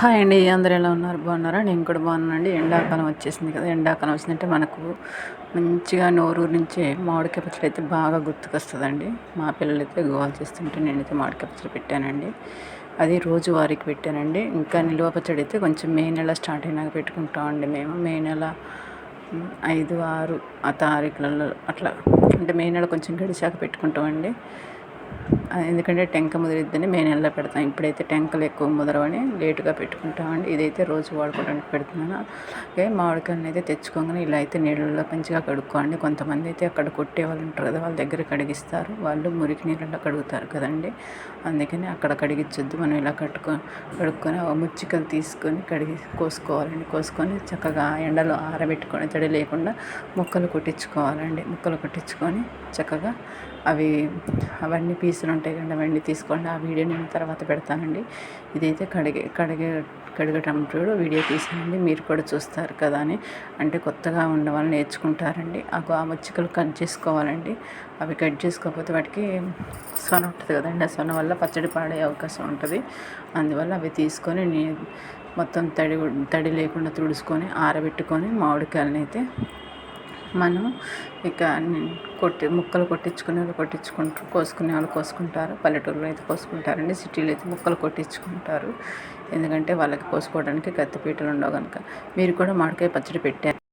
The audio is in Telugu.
హాయ్ అండి అందరూ ఎలా ఉన్నారు? బాగున్నారా? నేను కూడా బాగున్నానండి. ఎండాకాలం వచ్చేసింది కదా ఎండాకాలం వచ్చిందంటే మనకు మంచిగా నోరు నుంచి మామిడికాయ పచ్చడి అయితే బాగా గుర్తుకొస్తుందండి. మా పిల్లలు అయితే గోవాలు చేస్తుంటే నేనైతే మామిడికాయ పచ్చడి పెట్టానండి. అది రోజువారీకి పెట్టానండి. ఇంకా నిల్వ పచ్చడి అయితే కొంచెం మే నెల స్టార్ట్ అయినాక పెట్టుకుంటామండి మేము. మే నెల ఐదు ఆరు ఆ తారీఖులలో అట్లా. అంటే మే నెల కొంచెం గడిచాక పెట్టుకుంటామండి. ఎందుకంటే టెంక ముదిరిద్దని మే నెలలో పెడతాం. ఇప్పుడైతే టెంకలు ఎక్కువ ముదరవని లేటుగా పెట్టుకుంటామండి. ఇదైతే రోజు వాడుకోవడానికి పెడుతున్నాను. అలాగే మామిడికాయలను అయితే తెచ్చుకోగానే ఇలా అయితే నీళ్ళల్లో మంచిగా కడుక్కోండి. కొంతమంది అయితే అక్కడ కొట్టే వాళ్ళు ఉంటారు కదా వాళ్ళ దగ్గర కడిగిస్తారు. వాళ్ళు మురికి నీళ్ళలో కడుగుతారు కదండి. అందుకని అక్కడ కడిగించొద్దు మనం ఇలా కట్టుకో కడుక్కొని ముచ్చికలు తీసుకొని కడిగి కోసుకోవాలండి. కోసుకొని చక్కగా ఎండలో ఆరబెట్టుకొని తడి లేకుండా ముక్కలు కొట్టించుకోవాలండి. ముక్కలు కొట్టించుకొని చక్కగా అవి అవన్నీ పీసులు ఉంటే కండి తీసుకోండి. ఆ వీడియో నేను తర్వాత పెడతానండి. ఇదైతే కడిగే కడిగే కడిగేటప్పుడు వీడియో తీసానండి మీరు కూడా చూస్తారు కదా అని. అంటే కొత్తగా ఉన్న వాళ్ళు నేర్చుకుంటారండి. ఆ మచ్చికలు కట్ చేసుకోవాలండి. అవి కట్ చేసుకోకపోతే వాటికి సొన ఉంటుంది కదండి. ఆ సొన వల్ల పచ్చడి పాడే అవకాశం ఉంటుంది. అందువల్ల అవి తీసుకొని నీ మొత్తం తడి తడి లేకుండా తుడుచుకొని ఆరబెట్టుకొని మామిడికాయలని అయితే మనం ఇక కొట్టి ముక్కలు కొట్టించుకునే వాళ్ళు కొట్టించుకుంటారు కోసుకునే వాళ్ళు కోసుకుంటారు. పల్లెటూరులో అయితే కోసుకుంటారండి సిటీలో అయితే ముక్కలు కొట్టించుకుంటారు. ఎందుకంటే వాళ్ళకి కోసుకోవడానికి కత్తిపీటలు ఉండవు కనుక. మీరు కూడా మామిడికాయ పచ్చడి పెట్టారు?